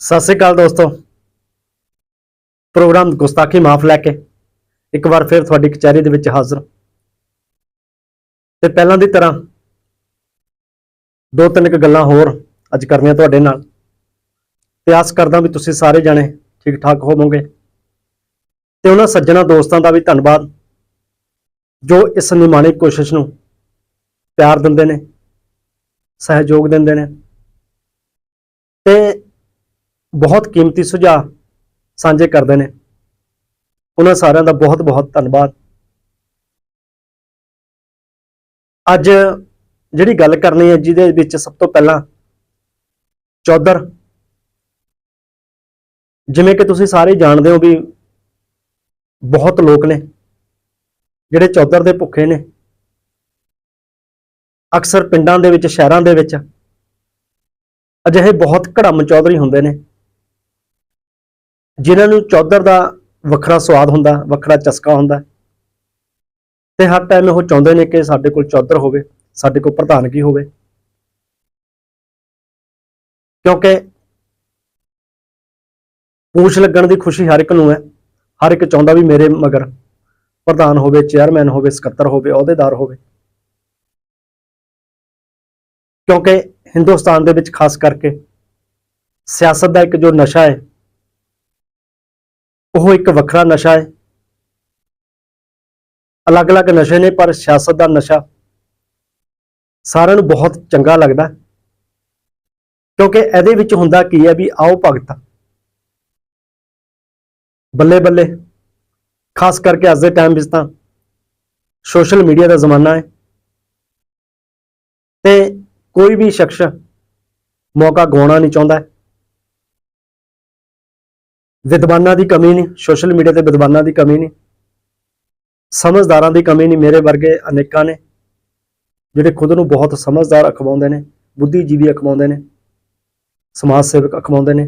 ਸਤਿ ਸ੍ਰੀ ਅਕਾਲ ਦੋਸਤੋ। ਪ੍ਰੋਗਰਾਮ ਗੁਸਤਾਖੀ ਮਾਫ ਲੈ ਕੇ ਇੱਕ ਵਾਰ ਫਿਰ ਤੁਹਾਡੀ ਕਚਹਿਰੀ ਦੇ ਵਿੱਚ ਹਾਜ਼ਰ। ਤੇ ਪਹਿਲਾਂ ਦੀ ਤਰ੍ਹਾਂ ਦੋ ਤਿੰਨ ਕੁ ਗੱਲਾਂ ਹੋਰ ਅੱਜ ਕਰਨੀਆਂ ਤੁਹਾਡੇ ਨਾਲ। ਤੇ ਆਸ ਕਰਦਾ ਵੀ ਤੁਸੀਂ ਸਾਰੇ ਜਾਣੇ ਠੀਕ ਠਾਕ ਹੋਵੋਗੇ। ਤੇ ਉਹਨਾਂ ਸੱਜਣਾ ਦੋਸਤਾਂ ਦਾ ਵੀ ਧੰਨਵਾਦ, ਜੋ ਇਸ ਨਿਮਾਣੀ ਕੋਸ਼ਿਸ਼ ਨੂੰ ਪਿਆਰ ਦਿੰਦੇ ਨੇ, ਸਹਿਯੋਗ ਦਿੰਦੇ ਨੇ। ਤੇ ਬਹੁਤ ਕੀਮਤੀ ਸੁਝਾਅ ਸਾਂਝੇ ਕਰਦੇ ਨੇ। ਉਹਨਾਂ ਸਾਰਿਆਂ ਦਾ ਬਹੁਤ ਬਹੁਤ ਧੰਨਵਾਦ। ਅੱਜ ਜਿਹੜੀ ਗੱਲ ਕਰਨੀ ਹੈ, ਜਿਹਦੇ ਵਿੱਚ ਸਭ ਤੋਂ ਪਹਿਲਾਂ ਚੌਧਰ, ਜਿਵੇਂ ਕਿ ਤੁਸੀਂ ਸਾਰੇ ਜਾਣਦੇ ਹੋ ਵੀ ਬਹੁਤ ਲੋਕ ਨੇ, ਜਿਹੜੇ ਚੌਧਰ ਦੇ ਭੁੱਖੇ ਨੇ। ਅਕਸਰ ਪਿੰਡਾਂ ਦੇ ਵਿੱਚ, ਸ਼ਹਿਰਾਂ ਦੇ ਵਿੱਚ ਅਜਿਹੇ ਬਹੁਤ ਘੜਮ ਚੌਧਰੀ ਹੁੰਦੇ ਨੇ। ਜਿਨ੍ਹਾਂ ਨੂੰ ਚੌਧਰ ਦਾ ਵੱਖਰਾ ਸਵਾਦ ਹੁੰਦਾ, ਵੱਖਰਾ ਚਸਕਾ ਹੁੰਦਾ। ਤੇ ਹਰ ਟਾਈਮ ਉਹ ਚਾਹੁੰਦੇ ਨੇ ਕਿ ਸਾਡੇ ਕੋਲ ਚੌਧਰ ਹੋਵੇ, ਸਾਡੇ ਕੋਲ ਪ੍ਰਧਾਨਗੀ ਹੋਵੇ। ਕਿਉਂਕਿ ਪੂਛ ਲੱਗਣ ਦੀ ਖੁਸ਼ੀ ਹਰ ਇੱਕ ਨੂੰ ਹੈ, ਹਰ ਇੱਕ ਚਾਹੁੰਦਾ ਵੀ ਮੇਰੇ ਮਗਰ ਪ੍ਰਧਾਨ ਹੋਵੇ ਚੇਅਰਮੈਨ ਹੋਵੇ, ਸਕੱਤਰ ਹੋਵੇ, ਅਹੁਦੇਦਾਰ ਹੋਵੇ। ਕਿਉਂਕਿ ਹਿੰਦੁਸਤਾਨ ਦੇ ਵਿੱਚ ਖਾਸ ਕਰਕੇ ਸਿਆਸਤ ਦਾ ਇੱਕ ਜੋ ਨਸ਼ਾ ਹੈ ਉਹ ਇੱਕ ਵੱਖਰਾ ਨਸ਼ਾ ਹੈ। ਅਲੱਗ-ਅਲੱਗ ਨਸ਼ੇ ਨੇ, ਪਰ ਸਿਆਸਤ ਦਾ ਨਸ਼ਾ ਸਾਰਿਆਂ ਨੂੰ ਬਹੁਤ ਚੰਗਾ ਲੱਗਦਾ ਕਿਉਂਕਿ ਇਹਦੇ ਵਿੱਚ ਹੁੰਦਾ ਕੀ ਹੈ ਵੀ ਆਓ ਭਗਤ ਬੱਲੇ ਬੱਲੇ ਖਾਸ ਕਰਕੇ ਅੱਜ ਦੇ ਟਾਈਮ ਵਿੱਚ ਤਾਂ ਸੋਸ਼ਲ ਮੀਡੀਆ ਦਾ ਜ਼ਮਾਨਾ ਹੈ। ਤੇ ਕੋਈ ਵੀ ਸ਼ਖਸ ਮੌਕਾ ਗਵਾਉਣਾ ਨਹੀਂ ਚਾਹੁੰਦਾ। ਵਿਦਵਾਨਾਂ ਦੀ ਕਮੀ ਨਹੀਂ, ਸੋਸ਼ਲ ਮੀਡੀਆ ਤੇ ਵਿਦਵਾਨਾਂ ਦੀ ਕਮੀ ਨਹੀਂ। ਸਮਝਦਾਰਾਂ ਦੀ ਕਮੀ ਨਹੀਂ, ਮੇਰੇ ਵਰਗੇ ਅਨੇਕਾਂ ਨੇ, ਜਿਹੜੇ ਖੁਦ ਨੂੰ ਬਹੁਤ ਸਮਝਦਾਰ ਅਖਵਾਉਂਦੇ ਨੇ, ਬੁੱਧੀਜੀਵੀ ਅਖਵਾਉਂਦੇ ਨੇ, ਸਮਾਜ ਸੇਵਕ ਅਖਵਾਉਂਦੇ ਨੇ।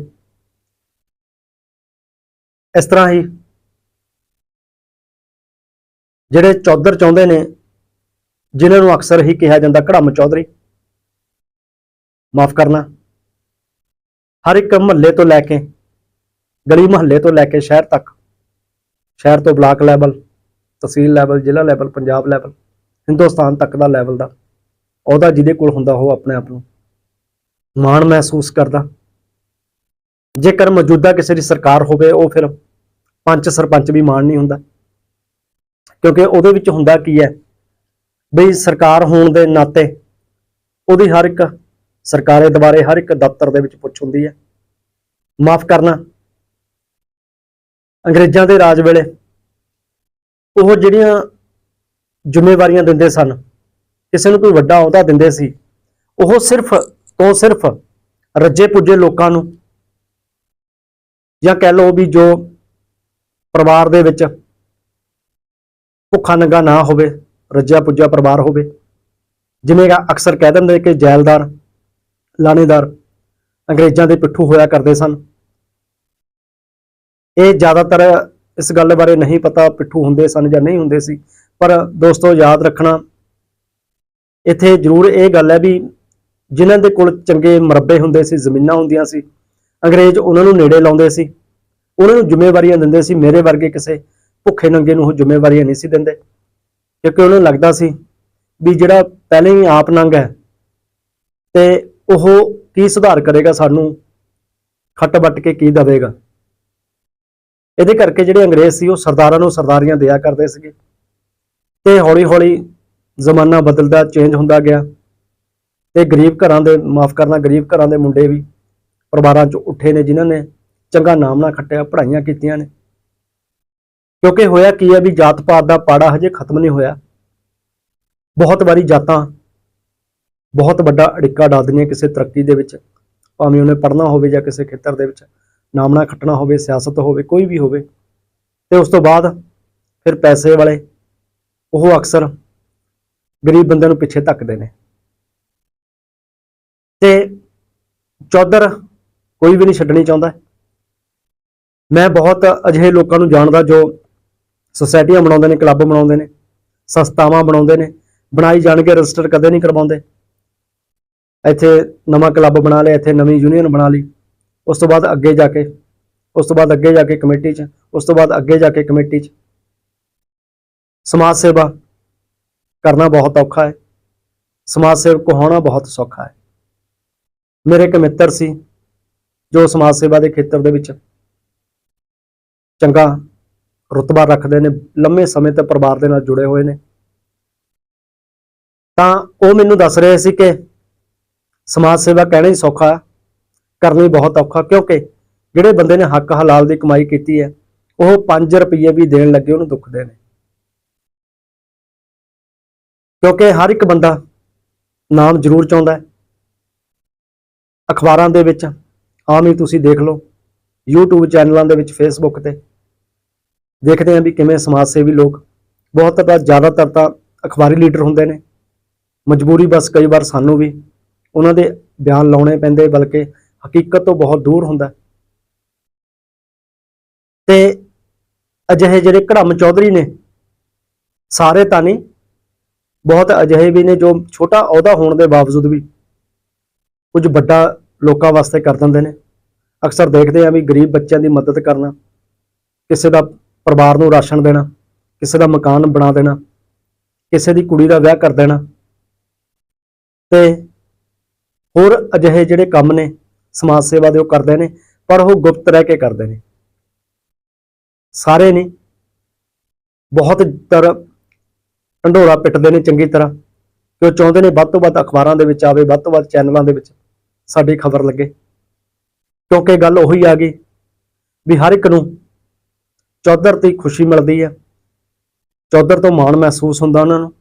ਇਸ ਤਰ੍ਹਾਂ ਹੀ ਜਿਹੜੇ ਚੌਧਰ ਚਾਹੁੰਦੇ ਨੇ, ਜਿਨ੍ਹਾਂ ਨੂੰ ਅਕਸਰ ਹੀ ਕਿਹਾ ਜਾਂਦਾ ਘੜਮ ਚੌਧਰੀ, ਮਾਫ ਕਰਨਾ, ਹਰ ਇੱਕ ਮਹੱਲੇ ਤੋਂ ਲੈ ਕੇ ਗਲੀ ਮੁਹੱਲੇ ਤੋਂ ਲੈ ਕੇ ਸ਼ਹਿਰ ਤੱਕ। ਸ਼ਹਿਰ ਤੋਂ ਬਲਾਕ ਲੈਵਲ, ਤਹਿਸੀਲ ਲੈਵਲ, ਜ਼ਿਲ੍ਹਾ ਲੈਵਲ, ਪੰਜਾਬ ਲੈਵਲ, ਹਿੰਦੁਸਤਾਨ ਤੱਕ ਦਾ ਲੈਵਲ ਦਾ। ਉਹਦਾ ਜਿਹਦੇ ਕੋਲ ਹੁੰਦਾ ਉਹ ਆਪਣੇ ਆਪ ਨੂੰ ਮਾਣ ਮਹਿਸੂਸ ਕਰਦਾ। ਜੇਕਰ ਮੌਜੂਦਾ ਕਿਸੇ ਦੀ ਸਰਕਾਰ ਹੋਵੇ, ਉਹ ਫਿਰ ਪੰਚ ਸਰਪੰਚ ਵੀ ਮਾਣ ਨਹੀਂ ਹੁੰਦਾ। ਕਿਉਂਕਿ ਉਹਦੇ ਵਿੱਚ ਹੁੰਦਾ ਕੀ ਹੈ? ਬਈ ਸਰਕਾਰ ਹੋਣ ਦੇ ਨਾਤੇ ਉਹਦੀ ਹਰ ਇੱਕ ਸਰਕਾਰੇ ਦੁਆਰੇ ਹਰ ਇੱਕ ਦਫ਼ਤਰ ਦੇ ਵਿੱਚ ਪੁੱਛ ਹੁੰਦੀ ਹੈ। ਮਾਫ ਕਰਨਾ ਅੰਗਰੇਜ਼ਾਂ ਦੇ ਰਾਜ ਵੇਲੇ ਉਹ ਜਿਹੜੀਆਂ ਜ਼ਿੰਮੇਵਾਰੀਆਂ ਦਿੰਦੇ ਸਨ, ਕਿਸੇ ਨੂੰ ਕੋਈ ਵੱਡਾ ਅਹੁਦਾ ਦਿੰਦੇ ਸੀ, ਉਹ ਸਿਰਫ ਤੋਂ ਸਿਰਫ ਰੱਜੇ ਪੁੱਜੇ ਲੋਕਾਂ ਨੂੰ ਜਾਂ ਕਹਿ ਲਓ ਵੀ ਜੋ ਪਰਿਵਾਰ ਦੇ ਵਿੱਚ ਭੁੱਖਾ ਨੰਗਾ ਨਾ ਹੋਵੇ, ਰੱਜਿਆ ਪੁੱਜਿਆ ਪਰਿਵਾਰ ਹੋਵੇ, ਜਿਵੇਂ ਕਿ ਅਕਸਰ ਕਹਿ ਦਿੰਦੇ ਕਿ ਜੈਲਦਾਰ, ਲਾਣੇਦਾਰ ਅੰਗਰੇਜ਼ਾਂ ਦੇ ਪਿੱਠੂ ਹੋਇਆ ਕਰਦੇ ਸਨ। ਇਹ ਜ਼ਿਆਦਾਤਰ ਇਸ ਗੱਲ ਬਾਰੇ ਨਹੀਂ ਪਤਾ ਪਿੱਠੂ ਹੁੰਦੇ ਸਨ ਜਾਂ ਨਹੀਂ ਹੁੰਦੇ ਸੀ, ਪਰ ਦੋਸਤੋ ਯਾਦ ਰੱਖਣਾ, ਇੱਥੇ ਜ਼ਰੂਰ ਇਹ ਗੱਲ ਹੈ ਵੀ ਜਿਨ੍ਹਾਂ ਦੇ ਕੋਲ ਚੰਗੇ ਮਰੱਬੇ ਹੁੰਦੇ ਸੀ, ਜ਼ਮੀਨਾਂ ਹੁੰਦੀਆਂ ਸੀ, ਅੰਗਰੇਜ਼ ਉਹਨਾਂ ਨੂੰ ਨੇੜੇ ਲਾਉਂਦੇ ਸੀ, ਉਹਨਾਂ ਨੂੰ ਜ਼ਿੰਮੇਵਾਰੀਆਂ ਦਿੰਦੇ ਸੀ, ਮੇਰੇ ਵਰਗੇ ਕਿਸੇ ਭੁੱਖੇ ਨੰਗੇ ਨੂੰ ਉਹ ਜ਼ਿੰਮੇਵਾਰੀਆਂ ਨਹੀਂ ਸੀ ਦਿੰਦੇ, ਕਿਉਂਕਿ ਉਹਨਾਂ ਨੂੰ ਲੱਗਦਾ ਸੀ ਵੀ ਜਿਹੜਾ ਪਹਿਲਾਂ ਹੀ ਆਪ ਨੰਗ ਹੈ ਤੇ ਉਹ ਕੀ ਸੁਧਾਰ ਕਰੇਗਾ ਸਾਨੂੰ, ਖੱਟ ਵੱਟ ਕੇ ਕੀ ਦਵੇਗਾ। ਇਹਦੇ ਕਰਕੇ ਜਿਹੜੇ ਅੰਗਰੇਜ਼ ਸੀ ਉਹ ਸਰਦਾਰਾਂ ਨੂੰ ਸਰਦਾਰੀਆਂ ਦਿਆ ਕਰਦੇ ਸੀਗੇ। ਤੇ ਹੌਲੀ ਹੌਲੀ ਜ਼ਮਾਨਾ ਬਦਲਦਾ ਚੇਂਜ ਹੁੰਦਾ ਗਿਆ। ਤੇ ਗਰੀਬ ਘਰਾਂ ਦੇ, ਮਾਫ ਕਰਨਾ, ਗਰੀਬ ਘਰਾਂ ਦੇ ਮੁੰਡੇ ਵੀ ਪਰਿਵਾਰਾਂ 'ਚੋਂ ਉੱਠੇ ਨੇ ਜਿਨ੍ਹਾਂ ਨੇ ਚੰਗਾ ਨਾਮ ਨਾ ਖੱਟਿਆ, ਪੜ੍ਹਾਈਆਂ ਕੀਤੀਆਂ ਨੇ। ਕਿਉਂਕਿ ਹੋਇਆ ਕੀ ਹੈ ਵੀ ਜਾਤ ਪਾਤ ਦਾ ਪਾੜਾ ਹਜੇ ਖਤਮ ਨਹੀਂ ਹੋਇਆ। ਬਹੁਤ ਵਾਰੀ ਜਾਤਾਂ ਬਹੁਤ ਵੱਡਾ ਅੜਿੱਕਾ ਡਾਲ ਦਿੰਦੀਆਂ ਕਿਸੇ ਤਰੱਕੀ ਦੇ ਵਿੱਚ, ਭਾਵੇਂ ਉਹਨੇ ਪੜ੍ਹਨਾ ਹੋਵੇ ਜਾਂ ਕਿਸੇ ਖੇਤਰ ਦੇ ਵਿੱਚ। ਨਾਮਣਾ ਖੱਟਣਾ ਹੋਵੇ, ਸਿਆਸਤ ਹੋਵੇ, ਕੋਈ ਵੀ ਹੋਵੇ, ਤੇ ਉਸ ਤੋਂ ਬਾਅਦ ਫਿਰ ਪੈਸੇ ਵਾਲੇ ਉਹ ਅਕਸਰ ਗਰੀਬ ਬੰਦਿਆਂ ਨੂੰ ਪਿੱਛੇ ਧੱਕਦੇ ਨੇ। ਤੇ ਚੌਧਰ ਕੋਈ ਵੀ ਨਹੀਂ ਛੱਡਣੀ ਚਾਹੁੰਦਾ। ਮੈਂ ਬਹੁਤ ਅਜਿਹੇ ਲੋਕਾਂ ਨੂੰ ਜਾਣਦਾ ਜੋ ਸੁਸਾਇਟੀਆਂ ਬਣਾਉਂਦੇ ਨੇ, ਕਲੱਬ ਬਣਾਉਂਦੇ ਨੇ, ਸੰਸਥਾਵਾਂ ਬਣਾਉਂਦੇ ਨੇ, ਬਣਾਈ ਜਾਣਗੇ ਰਜਿਸਟਰ ਕਦੇ ਨਹੀਂ ਕਰਵਾਉਂਦੇ। ਇੱਥੇ ਨਵਾਂ ਕਲੱਬ ਬਣਾ ਲਿਆ, ਇੱਥੇ ਨਵੀਂ ਯੂਨੀਅਨ ਬਣਾ ਲਈ। ਉਸ ਤੋਂ ਬਾਅਦ ਅੱਗੇ ਜਾ ਕੇ, ਉਸ ਤੋਂ ਬਾਅਦ ਅੱਗੇ ਜਾ ਕੇ ਕਮੇਟੀ 'ਚ, ਉਸ ਤੋਂ ਬਾਅਦ ਅੱਗੇ ਜਾ ਕੇ ਕਮੇਟੀ 'ਚ। ਸਮਾਜ ਸੇਵਾ ਕਰਨਾ ਬਹੁਤ ਔਖਾ ਹੈ। ਸਮਾਜ ਸੇਵਕ ਹੋਣਾ ਬਹੁਤ ਸੌਖਾ ਹੈ। ਮੇਰੇ ਇੱਕ ਮਿੱਤਰ ਸੀ, ਜੋ ਸਮਾਜ ਸੇਵਾ ਦੇ ਖੇਤਰ ਦੇ ਵਿੱਚ ਚੰਗਾ ਰੁਤਬਾ ਰੱਖਦੇ ਨੇ, ਲੰਮੇ ਸਮੇਂ ਤੋਂ ਪਰਿਵਾਰ ਦੇ ਨਾਲ ਜੁੜੇ ਹੋਏ ਨੇ। ਤਾਂ ਉਹ ਮੈਨੂੰ ਦੱਸ ਰਹੇ ਸੀ ਕਿ ਸਮਾਜ ਸੇਵਾ ਕਹਿਣਾ ਹੀ ਸੌਖਾ ਕਰਨੀ ਬਹੁਤ ਔਖਾ, ਕਿਉਂਕਿ ਜਿਹੜੇ ਬੰਦੇ ਨੇ ਹੱਕ ਹਲਾਲ ਦੀ ਕਮਾਈ ਕੀਤੀ ਹੈ, ਉਹ 5 ਰੁਪਏ ਵੀ ਦੇਣ ਲੱਗੇ ਉਹਨੂੰ ਦੁੱਖਦੇ ਨੇ ਕਿਉਂਕਿ ਹਰ ਇੱਕ ਬੰਦਾ ਨਾਮ ਜ਼ਰੂਰ ਚਾਹੁੰਦਾ ਹੈ। ਅਖਬਾਰਾਂ ਦੇ ਵਿੱਚ ਆਮ ਹੀ ਤੁਸੀਂ ਦੇਖ ਲਓ, YouTube ਚੈਨਲਾਂ ਦੇ ਵਿੱਚ, Facebook ਤੇ ਦੇਖਦੇ ਆਂ ਵੀ ਕਿਵੇਂ ਸਮਾਜ ਸੇਵੀ ਲੋਕ ਬਹੁਤ ਤਾਂ ਜ਼ਿਆਦਾਤਰ ਤਾਂ ਅਖਬਾਰੀ ਲੀਡਰ ਹੁੰਦੇ ਨੇ। ਮਜਬੂਰੀ ਬਸ ਕਈ ਵਾਰ ਸਾਨੂੰ ਵੀ ਉਹਨਾਂ ਦੇ ਬਿਆਨ ਲਾਉਣੇ ਪੈਂਦੇ, ਬਲਕਿ ਹਕੀਕਤ ਤੋਂ ਬਹੁਤ ਦੂਰ ਹੁੰਦਾ ਤੇ ਅਜਿਹੇ ਜਿਹੜੇ ਘੜਮ ਚੌਧਰੀ ਨੇ, ਸਾਰੇ ਤਾਂ ਨਹੀਂ, ਬਹੁਤ ਅਜਿਹੇ ਵੀ ਨੇ ਜੋ ਛੋਟਾ ਅਹੁਦਾ ਹੋਣ ਦੇ ਬਾਵਜੂਦ ਵੀ ਕੁਝ ਵੱਡਾ ਲੋਕਾਂ ਵਾਸਤੇ ਕਰ ਦਿੰਦੇ ਨੇ। ਅਕਸਰ ਦੇਖਦੇ ਆ ਵੀ ਗਰੀਬ ਬੱਚਿਆਂ ਦੀ ਮਦਦ ਕਰਨਾ, ਕਿਸੇ ਦਾ ਪਰਿਵਾਰ ਨੂੰ ਰਾਸ਼ਨ ਦੇਣਾ, ਕਿਸੇ ਦਾ ਮਕਾਨ ਬਣਾ ਦੇਣਾ, ਕਿਸੇ ਦੀ ਕੁੜੀ ਦਾ ਵਿਆਹ ਕਰ ਦੇਣਾ। ਤੇ ਹੋਰ ਅਜਿਹੇ ਜਿਹੜੇ ਕੰਮ ਨੇ ਸਮਾਜ ਸੇਵਾ ਦੇ ਉਹ ਕਰਦੇ ਨੇ, ਪਰ ਉਹ ਗੁਪਤ ਰਹਿ ਕੇ ਕਰਦੇ ਨੇ। ਸਾਰੇ ਨਹੀਂ ਬਹੁਤ ਤਰ ਢੰਡੋਰਾ ਪਿੱਟਦੇ ਨੇ ਚੰਗੀ ਤਰ੍ਹਾਂ, ਕਿ ਉਹ ਚਾਹੁੰਦੇ ਨੇ ਵੱਧ ਤੋਂ ਵੱਧ ਅਖਬਾਰਾਂ ਦੇ ਵਿੱਚ ਆਵੇ, ਵੱਧ ਤੋਂ ਵੱਧ ਚੈਨਲਾਂ ਦੇ ਵਿੱਚ ਸਾਡੀ ਖਬਰ ਲੱਗੇ। ਕਿਉਂਕਿ ਗੱਲ ਉਹੀ ਆ ਗਈ ਵੀ ਹਰ ਇੱਕ ਨੂੰ ਚੌਧਰ ਦੀ ਖੁਸ਼ੀ ਮਿਲਦੀ ਹੈ ਚੌਧਰ ਤੋਂ ਮਾਣ ਮਹਿਸੂਸ ਹੁੰਦਾ ਉਹਨਾਂ ਨੂੰ।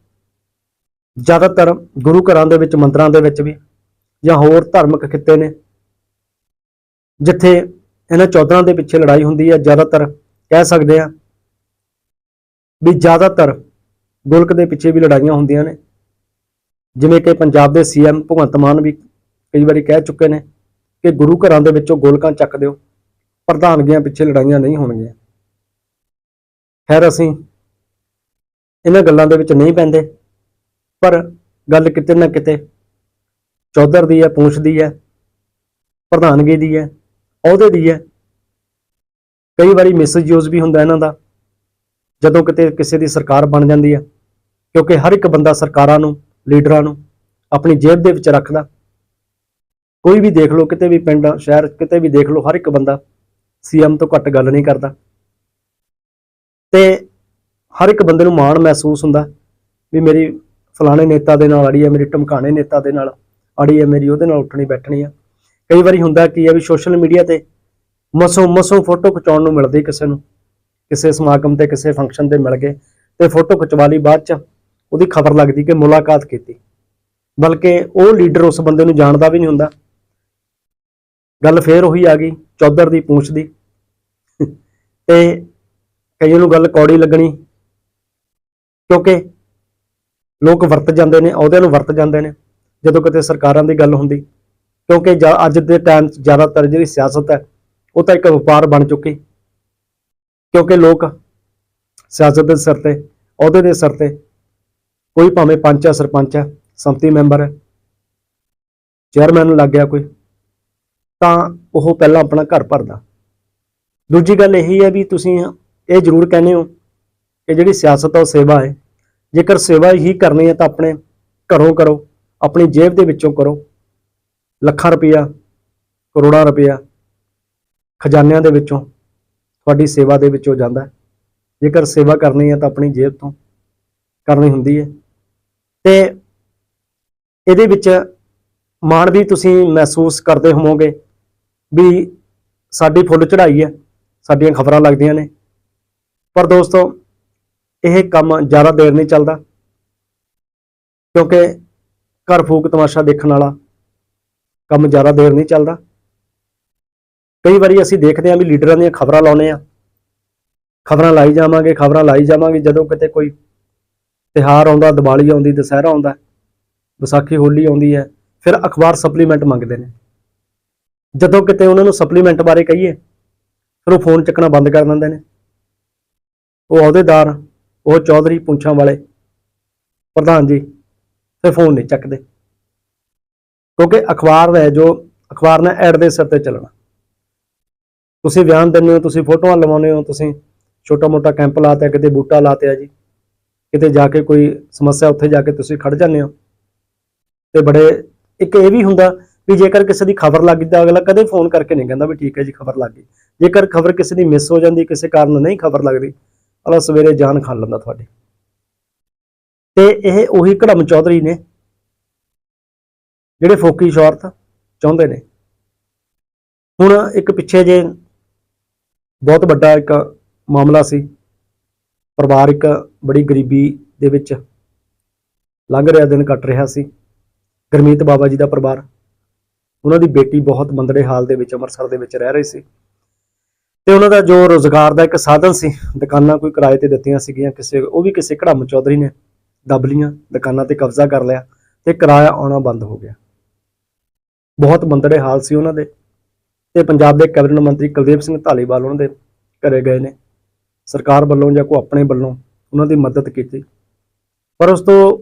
ਜ਼ਿਆਦਾਤਰ ਗੁਰੂ ਘਰਾਂ ਦੇ ਵਿੱਚ, ਮੰਦਰਾਂ ਦੇ ਵਿੱਚ ਵੀ ਜਾਂ ਹੋਰ ਧਾਰਮਿਕ ਖਿੱਤੇ ਨੇ ਜਿੱਥੇ ਇਹਨਾਂ ਚੌਧਰਾਂ ਦੇ ਪਿੱਛੇ ਲੜਾਈ ਹੁੰਦੀ ਹੈ, ਜ਼ਿਆਦਾਤਰ ਕਹਿ ਸਕਦੇ ਆ ਵੀ ਜ਼ਿਆਦਾਤਰ ਗੁਲਕ ਦੇ ਪਿੱਛੇ ਵੀ ਲੜਾਈਆਂ ਹੁੰਦੀਆਂ ਨੇ। ਜਿਵੇਂ ਕਿ ਪੰਜਾਬ ਦੇ ਸੀਐਮ ਭਗਵੰਤ ਮਾਨ ਵੀ ਕਈ ਵਾਰੀ ਕਹਿ ਚੁੱਕੇ ਨੇ ਕਿ ਗੁਰੂ ਘਰਾਂ ਦੇ ਵਿੱਚੋਂ ਗੋਲਕਾਂ ਚੱਕ ਦਿਓ ਪ੍ਰਧਾਨਗੀਆਂ ਪਿੱਛੇ ਲੜਾਈਆਂ ਨਹੀਂ ਹੋਣਗੀਆਂ। ਖੈਰ, ਅਸੀਂ ਇਹਨਾਂ ਗੱਲਾਂ ਦੇ ਵਿੱਚ ਨਹੀਂ ਪੈਂਦੇ, ਪਰ ਗੱਲ ਕਿਤੇ ਨਾ ਕਿਤੇ ਚੌਧਰ ਦੀ ਹੈ, ਪੂੰਛ ਦੀ ਹੈ, ਪ੍ਰਧਾਨਗੀ ਦੀ ਹੈ। ਅਹੁਦੇ ਦੀ ਹੈ। ਕਈ ਵਾਰੀ ਮਿਸਯੂਜ਼ ਵੀ ਹੁੰਦਾ ਇਹਨਾਂ ਦਾ, ਜਦੋਂ ਕਿਤੇ ਕਿਸੇ ਦੀ ਸਰਕਾਰ ਬਣ ਜਾਂਦੀ ਹੈ, ਕਿਉਂਕਿ ਹਰ ਇੱਕ ਬੰਦਾ ਸਰਕਾਰਾਂ ਨੂੰ, ਲੀਡਰਾਂ ਨੂੰ ਆਪਣੀ ਜੇਬ ਦੇ ਵਿੱਚ ਰੱਖਦਾ। ਕੋਈ ਵੀ ਦੇਖ ਲਓ, ਕਿਤੇ ਵੀ ਪਿੰਡ, ਸ਼ਹਿਰ, ਕਿਤੇ ਵੀ ਦੇਖ ਲਓ, ਹਰ ਇੱਕ ਬੰਦਾ ਸੀਐਮ ਤੋਂ ਘੱਟ ਗੱਲ ਨਹੀਂ ਕਰਦਾ। ਤੇ ਹਰ ਇੱਕ ਬੰਦੇ ਨੂੰ ਮਾਣ ਮਹਿਸੂਸ ਹੁੰਦਾ ਵੀ ਮੇਰੀ ਫਲਾਣੇ ਨੇਤਾ ਦੇ ਨਾਲ ਅੜੀ ਹੈ ਮੇਰੀ ਟਮਕਾਣੇ ਨੇਤਾ ਦੇ ਨਾਲ ਅੜੀ ਹੈ ਮੇਰੀ ਉਹਦੇ ਨਾਲ ਉੱਠਣੀ ਬੈਠਣੀ ਆ। ਕਈ ਵਾਰੀ ਹੁੰਦਾ ਕੀ ਹੈ ਵੀ ਸੋਸ਼ਲ ਮੀਡੀਆ ਤੇ ਮਸੋਂ ਮਸੋਂ ਫੋਟੋ ਖਿਚਾਉਣ ਨੂੰ ਮਿਲਦੀ ਕਿਸੇ ਨੂੰ, ਕਿਸੇ ਸਮਾਗਮ ਤੇ, ਕਿਸੇ ਫੰਕਸ਼ਨ ਤੇ ਮਿਲ ਗਏ ਤੇ ਫੋਟੋ ਖਿਚਵਾ ਲਈ ਬਾਅਦ ਚ ਉਹਦੀ ਖਬਰ ਲੱਗਦੀ ਕਿ ਮੁਲਾਕਾਤ ਕੀਤੀ। ਬਲਕਿ ਉਹ ਲੀਡਰ ਉਸ ਬੰਦੇ ਨੂੰ ਜਾਣਦਾ ਵੀ ਨਹੀਂ ਹੁੰਦਾ। ਗੱਲ ਫੇਰ ਉਹੀ ਆ ਗਈ, ਚੌਧਰ ਦੀ ਪੂੰਛ ਦੀ। ਤੇ ਕਈਆਂ ਨੂੰ ਗੱਲ ਕੌੜੀ ਲੱਗਣੀ, ਕਿਉਂਕਿ ਲੋਕ ਵਰਤ ਜਾਂਦੇ ਨੇ, ਅਹੁਦਿਆਂ ਨੂੰ ਵਰਤ ਜਾਂਦੇ ਨੇ। ਜਦੋਂ ਕਿਤੇ ਸਰਕਾਰਾਂ ਦੀ ਗੱਲ ਹੁੰਦੀ ਕਿਉਂਕਿ ਜਾ- ਅੱਜ ਦੇ ਟਾਈਮ 'ਚ ਜ਼ਿਆਦਾਤਰ ਜਿਹੜੀ ਸਿਆਸਤ ਹੈ, ਉਹ ਤਾਂ ਇੱਕ ਵਪਾਰ ਬਣ ਚੁੱਕੀ। ਕਿਉਂਕਿ ਲੋਕ ਸਿਆਸਤ ਦੇ ਸਿਰ ਤੇ, ਅਹੁਦੇ ਦੇ ਸਿਰ ਤੇ ਕੋਈ ਭਾਵੇਂ ਪੰਚ ਹੈ, ਸਰਪੰਚ ਹੈ, ਸੰਮਤੀ ਮੈਂਬਰ ਹੈ, ਚੇਅਰਮੈਨ ਲੱਗ ਗਿਆ ਕੋਈ, ਤਾਂ ਉਹ ਪਹਿਲਾਂ ਆਪਣਾ ਘਰ ਭਰਦਾ। ਦੂਜੀ ਗੱਲ ਇਹ ਹੈ ਵੀ ਤੁਸੀਂ ਇਹ ਜ਼ਰੂਰ ਕਹਿੰਦੇ ਹੋ ਕਿ ਜਿਹੜੀ ਸਿਆਸਤ ਆ, ਉਹ ਸੇਵਾ ਹੈ। ਜੇਕਰ ਸੇਵਾ ਹੀ ਕਰਨੀ ਹੈ ਤਾਂ ਆਪਣੇ ਘਰੋਂ ਕਰੋ, ਆਪਣੀ ਜੇਬ ਦੇ ਵਿੱਚੋਂ ਕਰੋ। ਲੱਖਾਂ ਰੁਪਇਆ, ਕਰੋੜਾਂ ਰੁਪਇਆ ਖਜ਼ਾਨਿਆਂ ਦੇ ਵਿੱਚੋਂ ਤੁਹਾਡੀ ਸੇਵਾ ਦੇ ਵਿੱਚੋਂ ਜਾਂਦਾ ਹੈ। ਜੇਕਰ ਸੇਵਾ ਕਰਨੀ ਹੈ ਤਾਂ ਆਪਣੀ ਜੇਬ ਤੋਂ ਕਰਨੀ ਹੁੰਦੀ ਹੈ। ਤੇ ਇਹਦੇ ਵਿੱਚ ਮਾਣ ਵੀ ਤੁਸੀਂ ਮਹਿਸੂਸ ਕਰਦੇ ਹੋਵੋਗੇ ਵੀ ਸਾਡੀ ਫੁੱਲ ਚੜ੍ਹਾਈ ਹੈ, ਸਾਡੀਆਂ ਖਬਰਾਂ ਲੱਗਦੀਆਂ ਨੇ। ਪਰ ਦੋਸਤੋ, ਇਹ ਕੰਮ ਜ਼ਿਆਦਾ ਦੇਰ ਨਹੀਂ ਚੱਲਦਾ, ਕਿਉਂਕਿ ਘਰ ਫੂਕ ਤਮਾਸ਼ਾ ਦੇਖਣ ਵਾਲਾ ਕੰਮ ਜ਼ਿਆਦਾ ਦੇਰ ਨਹੀਂ ਚੱਲਦਾ। ਕਈ ਵਾਰੀ ਅਸੀਂ ਦੇਖਦੇ ਹਾਂ ਵੀ ਲੀਡਰਾਂ ਦੀਆਂ ਖਬਰਾਂ ਲਾਉਨੇ ਆ ਖਬਰਾਂ ਲਾਈ ਜਾਵਾਂਗੇ, ਖਬਰਾਂ ਲਾਈ ਜਾਵਾਂਗੇ, ਜਦੋਂ ਕਿਤੇ ਕੋਈ ਤਿਹਾਰ ਆਉਂਦਾ, ਦੀਵਾਲੀ ਆਉਂਦੀ, ਦੁਸਹਿਰਾ ਆਉਂਦਾ, ਵਿਸਾਖੀ, ਹੋਲੀ ਆਉਂਦੀ ਹੈ, ਫਿਰ ਅਖਬਾਰ ਸਪਲੀਮੈਂਟ ਮੰਗਦੇ ਨੇ। ਜਦੋਂ ਕਿਤੇ ਉਹਨਾਂ ਨੂੰ ਸਪਲੀਮੈਂਟ ਬਾਰੇ ਕਹੀਏ, ਫਿਰ ਉਹ ਫੋਨ ਚੱਕਣਾ ਬੰਦ ਕਰ ਦਿੰਦੇ ਨੇ। ਉਹ ਅਹੁਦੇਦਾਰ, ਉਹ ਚੌਧਰੀ, ਪੁੰਛਾਂ ਵਾਲੇ, ਪ੍ਰਧਾਨ ਜੀ, ਫਿਰ ਫੋਨ ਨਹੀਂ ਚੱਕਦੇ। ਕਿਉਂਕਿ ਅਖਬਾਰ ਹੈ ਜੋ ਅਖਬਾਰ ਨੇ ਐਡ ਦੇ ਸਿਰ ਤੇ ਚੱਲਣਾ। ਤੁਸੀਂ ਬਿਆਨ ਦਿੰਦੇ ਹੋ, ਤੁਸੀਂ ਫੋਟੋਆਂ ਲਵਾਉਂਦੇ ਹੋ, ਤੁਸੀਂ ਛੋਟਾ ਮੋਟਾ ਕੈਂਪ ਲਾਤਾ ਕਿਤੇ ਬੂਟਾ ਲਾਤਿਆ ਜੀ। ਕਿਤੇ ਜਾ ਕੇ ਕੋਈ ਸਮੱਸਿਆ ਉੱਥੇ ਜਾ ਕੇ ਤੁਸੀਂ ਖੜ ਜਾਂਦੇ ਹੋ। ਤੇ ਬੜੇ, ਇੱਕ ਇਹ ਵੀ ਹੁੰਦਾ ਵੀ ਜੇਕਰ ਕਿਸੇ ਦੀ ਖਬਰ ਲੱਗ ਗਈ ਤਾਂ ਅਗਲਾ ਕਦੇ ਫੋਨ ਕਰਕੇ ਨਹੀਂ ਕਹਿੰਦਾ ਵੀ ਠੀਕ ਹੈ ਜੀ, ਖਬਰ ਲੱਗ ਗਈ। ਜੇਕਰ ਖਬਰ ਕਿਸੇ ਦੀ ਮਿਸ ਹੋ ਜਾਂਦੀ, ਕਿਸੇ ਕਾਰਨ ਨਹੀਂ ਖਬਰ ਲੱਗਦੀ, ਅਗਲਾ ਸਵੇਰੇ ਜਾਨ ਖਾ ਲੈਂਦਾ ਤੁਹਾਡੀ। ਤੇ ਇਹ ਉਹੀ ਕੜਮ ਚੌਧਰੀ ਨੇ ਜਿਹੜੇ ਫੋਕੀ ਸ਼ੌਹਰਤ ਚਾਹੁੰਦੇ ਨੇ। ਹੁਣ ਇੱਕ ਪਿੱਛੇ ਜੇ ਬਹੁਤ ਵੱਡਾ ਇੱਕ ਮਾਮਲਾ ਸੀ। ਪਰਿਵਾਰ ਇੱਕ ਬੜੀ ਗਰੀਬੀ ਦੇ ਵਿੱਚ ਲੰਘ ਰਿਹਾ, ਦਿਨ ਕੱਟ ਰਿਹਾ ਸੀ। ਗਰਮੀਤ ਬਾਬਾ ਜੀ ਦਾ ਪਰਿਵਾਰ, ਉਹਨਾਂ ਦੀ ਬੇਟੀ ਬਹੁਤ ਮੰਦੜੇ ਹਾਲ ਦੇ ਵਿੱਚ ਅੰਮ੍ਰਿਤਸਰ ਦੇ ਵਿੱਚ ਰਹਿ ਰਹੀ ਸੀ। ਤੇ ਉਹਨਾਂ ਦਾ ਜੋ ਰੋਜ਼ਗਾਰ ਦਾ ਇੱਕ ਸਾਧਨ ਸੀ, ਦੁਕਾਨਾਂ ਕੋਈ ਕਿਰਾਏ ਤੇ ਦਿੱਤੀਆਂ ਸੀਗੀਆਂ, ਕਿਸੇ ਉਹ ਵੀ ਕਿਸੇ ਘੜਮ ਚੌਧਰੀ ਨੇ ਦੱਬ ਲੀਆਂ, ਦੁਕਾਨਾਂ ਤੇ ਕਬਜ਼ਾ ਕਰ ਲਿਆ ਤੇ ਕਿਰਾਇਆ ਆਉਣਾ ਬੰਦ ਹੋ ਗਿਆ। ਬਹੁਤ ਮੰਦੜੇ ਹਾਲ ਸੀ ਉਹਨਾਂ ਦੇ ਤੇ ਪੰਜਾਬ ਦੇ ਕੈਬਨਿਟ ਮੰਤਰੀ ਕੁਲਦੀਪ ਸਿੰਘ ਧਾਲੀਵਾਲ ਉਹਨਾਂ ਦੇ ਘਰੇ ਗਏ ਨੇ। ਸਰਕਾਰ ਵੱਲੋਂ ਜਾਂ ਕੋ ਆਪਣੇ ਵੱਲੋਂ ਉਹਨਾਂ ਦੀ ਮਦਦ ਕੀਤੀ। ਪਰ ਉਸ ਤੋਂ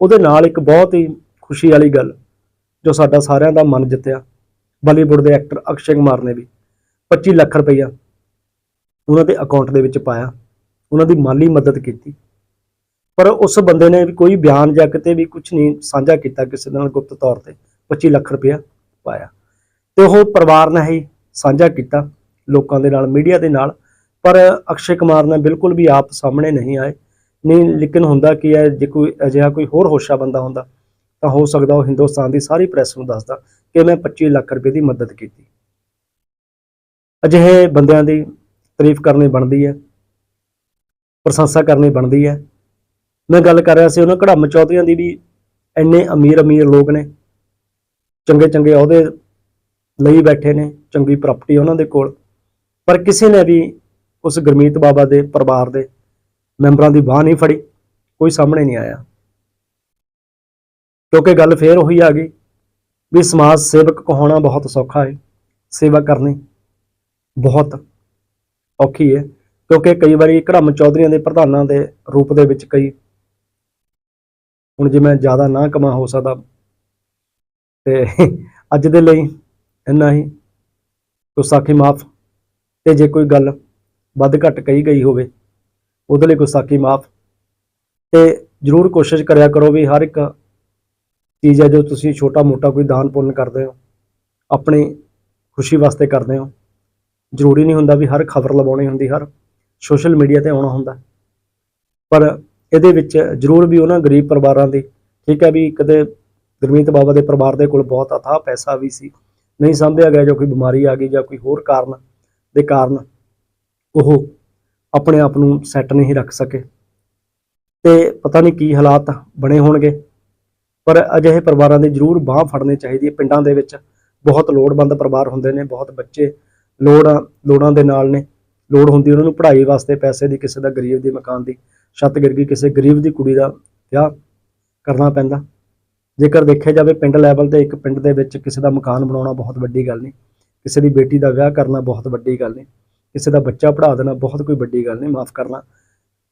ਉਹਦੇ ਨਾਲ ਇੱਕ ਬਹੁਤ ਹੀ ਖੁਸ਼ੀ ਵਾਲੀ ਗੱਲ, ਜੋ ਸਾਡਾ ਸਾਰਿਆਂ ਦਾ ਮਨ ਜਿੱਤਿਆ। ਬਾਲੀਵੁੱਡ ਦੇ ਐਕਟਰ ਅਕਸ਼ੇ ਕੁਮਾਰ ਨੇ ਵੀ 25 ਲੱਖ ਰੁਪਈਆ ਉਹਨਾਂ ਦੇ ਅਕਾਊਂਟ ਦੇ ਵਿੱਚ ਪਾਇਆ। ਉਹਨਾਂ ਦੀ ਮਾਲੀ ਮਦਦ ਕੀਤੀ। ਪਰ ਉਸ ਬੰਦੇ ਨੇ ਵੀ ਕੋਈ ਬਿਆਨ ਜਾਂ ਕਿਤੇ ਵੀ ਕੁਝ ਨਹੀਂ ਸਾਂਝਾ ਕੀਤਾ ਕਿਸੇ ਨਾਲ ਗੁਪਤ ਤੌਰ ਤੇ। 25 ਲੱਖ ਰੁਪਇਆ ਪਾਇਆ। ਤੇ ਉਹ ਪਰਿਵਾਰ ਨੇ ਹੀ ਸਾਂਝਾ ਕੀਤਾ ਲੋਕਾਂ ਦੇ ਨਾਲ, ਮੀਡੀਆ ਦੇ ਨਾਲ। ਪਰ ਅਕਸ਼ੇ ਕੁਮਾਰ ਨੇ ਬਿਲਕੁਲ ਵੀ ਆਪ ਸਾਹਮਣੇ ਨਹੀਂ ਆਏ। ਨਹੀਂ, ਲੇਕਿਨ ਹੁੰਦਾ ਕੀ ਹੈ, ਜੇ ਕੋਈ ਅਜਿਹਾ ਕੋਈ ਹੋਰ ਹੋਸ਼ਾ ਬੰਦਾ ਹੁੰਦਾ, ਤਾਂ ਹੋ ਸਕਦਾ ਉਹ ਹਿੰਦੁਸਤਾਨ ਦੀ ਸਾਰੀ ਪ੍ਰੈਸ ਨੂੰ ਦੱਸਦਾ ਕਿ ਮੈਂ 25 ਲੱਖ ਰੁਪਏ ਦੀ ਮਦਦ ਕੀਤੀ। ਅਜਿਹੇ ਬੰਦਿਆਂ ਦੀ ਤਾਰੀਫ ਕਰਨੀ ਬਣਦੀ ਹੈ, ਪ੍ਰਸ਼ੰਸਾ ਕਰਨੀ ਬਣਦੀ ਹੈ। ਮੈਂ ਗੱਲ ਕਰ ਰਿਹਾ ਸੀ ਉਹਨਾਂ ਕੜਮ ਚੌਧਰੀਆਂ ਦੀ ਵੀ, ਇੰਨੇ ਅਮੀਰ ਅਮੀਰ ਲੋਕ ਨੇ। ਚੰਗੇ ਚੰਗੇ ਅਹੁਦੇ ਲਈ ਬੈਠੇ ਨੇ, ਚੰਗੀ ਪ੍ਰਾਪਰਟੀ ਉਹਨਾਂ ਦੇ ਕੋਲ। ਪਰ ਕਿਸੇ ਨੇ ਵੀ ਉਸ ਗੁਰਮੀਤ ਬਾਬਾ ਦੇ ਪਰਿਵਾਰ ਦੇ ਮੈਂਬਰਾਂ ਦੀ ਬਾਹ ਨਹੀਂ ਫੜੀ, ਕੋਈ ਸਾਹਮਣੇ ਨਹੀਂ ਆਇਆ। ਕਿਉਂਕਿ ਗੱਲ ਫੇਰ ਉਹੀ ਆ ਗਈ ਵੀ ਸਮਾਜ ਸੇਵਕ ਕਹਾਉਣਾ ਬਹੁਤ ਸੌਖਾ ਹੈ ਸੇਵਾ ਕਰਨੀ ਬਹੁਤ ਔਖੀ ਹੈ ਕਿਉਂਕਿ ਕਈ ਵਾਰੀ ਘੜਮ ਚੌਧਰੀਆਂ ਦੇ ਪ੍ਰਧਾਨਾਂ ਦੇ ਰੂਪ ਦੇ ਵਿੱਚ ਕਈ, ਹੁਣ ਜੇ ਮੈਂ ਜ਼ਿਆਦਾ ਨਾ ਕਮਾ ਹੋ ਸਕਦਾ ਤੇ ਅੱਜ ਦੇ ਲਈ ਇੰਨਾ ਹੀ। ਗੁਸਾਖੀ ਮਾਫ ਤੇ ਜੇ ਕੋਈ ਗੱਲ ਵੱਧ ਘੱਟ ਕਹੀ ਗਈ ਹੋਵੇ, ਉਹਦੇ ਲਈ ਗੁਸਾਖੀ ਮਾਫ ਤੇ ਜਰੂਰ ਕੋਸ਼ਿਸ਼ ਕਰਿਆ ਕਰੋ ਵੀ ਹਰ ਇੱਕ ਚੀਜ਼ ਹੈ ਜੋ ਤੁਸੀਂ ਛੋਟਾ ਮੋਟਾ ਕੋਈ ਦਾਨ ਪੁੰਨ ਕਰਦੇ ਹੋ, ਆਪਣੀ ਖੁਸ਼ੀ ਵਾਸਤੇ ਕਰਦੇ ਹੋ। ਜ਼ਰੂਰੀ ਨਹੀਂ ਹੁੰਦਾ ਵੀ ਹਰ ਖਬਰ ਲਵਾਉਣੀ ਹੁੰਦੀ, ਹਰ ਸੋਸ਼ਲ ਮੀਡੀਆ ਤੇ ਆਉਣਾ ਹੁੰਦਾ। ਪਰ ਇਹਦੇ ਵਿੱਚ ਜ਼ਰੂਰ ਵੀ ਉਹਨਾਂ ਗਰੀਬ ਪਰਿਵਾਰਾਂ ਦੀ ਠੀਕ ਹੈ ਵੀ ਕਦੇ ਗੁਰਮੀਤ ਬਾਬਾ ਦੇ ਪਰਿਵਾਰ ਦੇ ਕੋਲ ਬਹੁਤ ਅਥਾਹ ਪੈਸਾ ਵੀ ਸੀ। ਨਹੀਂ ਸੰਭਿਆ ਗਿਆ ਜੋ ਕੋਈ ਬਿਮਾਰੀ ਆ ਗਈ ਜਾਂ ਕੋਈ ਹੋਰ ਕਾਰਨ ਦੇ ਕਾਰਨ ਉਹ ਆਪਣੇ ਆਪ ਨੂੰ ਸੈੱਟ ਨਹੀਂ ਰੱਖ ਸਕੇ। ਤੇ ਪਤਾ ਨਹੀਂ ਕੀ ਹਾਲਾਤ ਬਣੇ ਹੋਣਗੇ, ਪਰ ਅਜਿਹੇ ਪਰਿਵਾਰਾਂ ਦੀ ਜ਼ਰੂਰ ਬਾਹ ਫੜਨੀ ਚਾਹੀਦੀ ਹੈ। ਪਿੰਡਾਂ ਦੇ ਵਿੱਚ ਬਹੁਤ ਲੋੜਵੰਦ ਪਰਿਵਾਰ ਹੁੰਦੇ ਨੇ, ਬਹੁਤ ਬੱਚੇ ਲੋੜ, ਲੋੜਾਂ ਦੇ ਨਾਲ ਨੇ। ਲੋੜ ਹੁੰਦੀ ਉਹਨਾਂ ਨੂੰ ਪੜ੍ਹਾਈ ਵਾਸਤੇ ਪੈਸੇ ਦੀ, ਕਿਸੇ ਦਾ ਗਰੀਬ ਦੀ ਮਕਾਨ ਦੀ, ਛੱਤ ਗਿਰ ਗਈ, ਕਿਸੇ ਗਰੀਬ ਦੀ ਕੁੜੀ ਦਾ ਵਿਆਹ ਕਰਨਾ ਪੈਂਦਾ। ਜੇਕਰ ਦੇਖਿਆ ਜਾਵੇ ਪਿੰਡ ਲੈਵਲ ਤੇ ਇੱਕ ਪਿੰਡ ਦੇ ਵਿੱਚ ਕਿਸੇ ਦਾ ਮਕਾਨ ਬਣਾਉਣਾ ਬਹੁਤ ਵੱਡੀ ਗੱਲ ਨਹੀਂ, ਕਿਸੇ ਦੀ ਬੇਟੀ ਦਾ ਵਿਆਹ ਕਰਨਾ ਬਹੁਤ ਵੱਡੀ ਗੱਲ ਨਹੀਂ, ਕਿਸੇ ਦਾ ਬੱਚਾ ਪੜ੍ਹਾ ਦੇਣਾ ਬਹੁਤ ਕੋਈ ਵੱਡੀ ਗੱਲ ਨਹੀਂ, ਮਾਫ ਕਰਨਾ।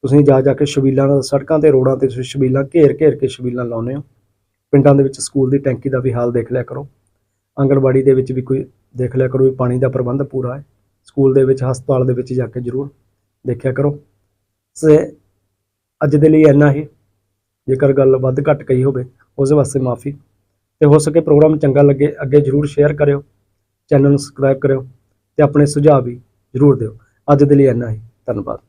ਤੁਸੀਂ ਜਾ ਜਾ ਕੇ ਸ਼ਬੀਲਾਂ ਨਾਲ ਸੜਕਾਂ ਤੇ ਰੋਡਾਂ ਤੇ ਤੁਸੀਂ ਸ਼ਬੀਲਾਂ ਘੇਰ ਘੇਰ ਕੇ ਸ਼ਬੀਲਾਂ ਲਾਉਂਦੇ ਹੋ। ਪਿੰਡਾਂ ਦੇ ਵਿੱਚ ਸਕੂਲ ਦੀ ਟੈਂਕੀ ਦਾ ਵੀ ਹਾਲ ਦੇਖ ਲਿਆ ਕਰੋ। ਆਂਗਣਵਾੜੀ ਦੇ ਵਿੱਚ ਵੀ ਕੋਈ ਦੇਖ ਲਿਆ ਕਰੋ ਵੀ ਪਾਣੀ ਦਾ ਪ੍ਰਬੰਧ ਪੂਰਾ ਹੈ। ਸਕੂਲ ਦੇ ਵਿੱਚ, ਹਸਪਤਾਲ ਦੇ ਵਿੱਚ ਜਾ ਕੇ ਜ਼ਰੂਰ ਦੇਖਿਆ ਕਰੋ। ਸੇ, ਅੱਜ ਦੇ ਲਈ ਇੰਨਾ ਹੀ। ਜੇਕਰ ਗੱਲ ਵੱਧ ਘੱਟ ਕਹੀ ਹੋਵੇ ਉਸ ਵਾਸਤੇ ਮਾਫੀ ਤੇ ਹੋ ਸਕੇ ਪ੍ਰੋਗਰਾਮ ਚੰਗਾ ਲੱਗੇ, ਅੱਗੇ ਜ਼ਰੂਰ ਸ਼ੇਅਰ ਕਰਿਓ ਚੈਨਲ ਨੂੰ ਸਬਸਕ੍ਰਾਈਬ ਕਰਿਓ ਤੇ ਆਪਣੇ ਸੁਝਾਅ ਵੀ ਜ਼ਰੂਰ ਦਿਓ। ਅੱਜ ਦੇ ਲਈ ਇੰਨਾ ਹੀ, ਧੰਨਵਾਦ।